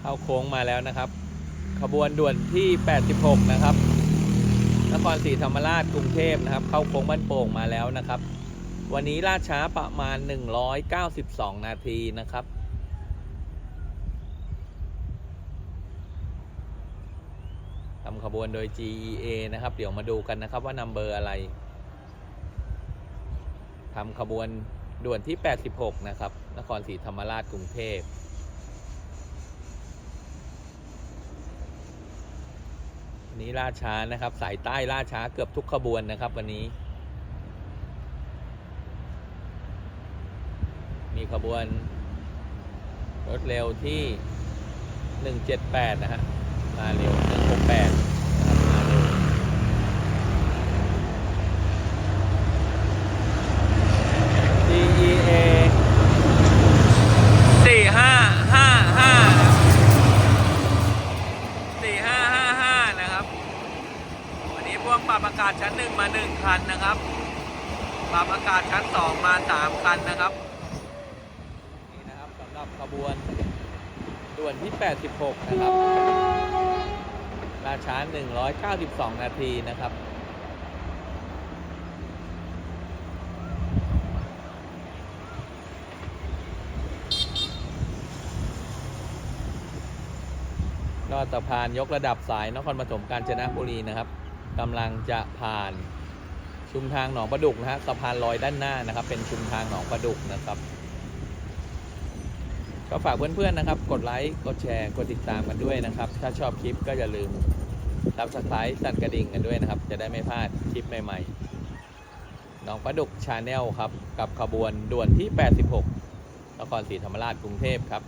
เข้าโค้งมาแล้วนะครับ ขบวนด่วนที่ 86 นะครับ นครศรีธรรมราชกรุงเทพนะครับ เข้าโค้งบ้านโป่งมาแล้วนะครับ วันนี้ล่าช้าประมาณ 192 นาทีนะครับทำขบวนโดย GEA นะครับ เดี๋ยวมาดูกันนะครับว่านัมเบอร์อะไรทำขบวนด่วนที่ 86 นะครับ นครศรีธรรมราชกรุงเทพ นี้ล่าช้านะครับ สายใต้ล่าช้าเกือบทุกขบวนนะครับ วันนี้ มีขบวน รถเร็วที่ 178 นะฮะมาเร็ว 168 นะครับ มาเร็ว DEA สี่ห้าห้าห้าสี่ห้าห้าห้านะครับ วันนี้พวกปรับอากาศชั้นหนึ่งมาหนึ่งคันนะครับ ปรับอากาศชั้นสองมาสามคันนะครับ นี่นะครับสำหรับขบวนด่วนที่ 86 นะครับราช้า192 นาทีนะครับ ก็สะพานยกระดับสายนครปฐมกาญจนบุรีนะครับ กำลังจะผ่านชุมทางหนองประดุกนะฮะสะพานลอยด้านหน้านะครับ เป็นชุมทางหนองประดุกนะครับ ก็ฝากเพื่อนๆนะครับ กดไลค์กดแชร์กดติดตามกันด้วยนะครับ ถ้าชอบคลิปก็อย่าลืมซับสไครต์สั่นกระดิ่งกันด้วยนะครับ จะได้ไม่พลาดคลิปใหม่ๆหนองประดุกชาแนลครับ กับขบวนด่วนที่ 86นครศรีธรรมราชกรุงเทพครับ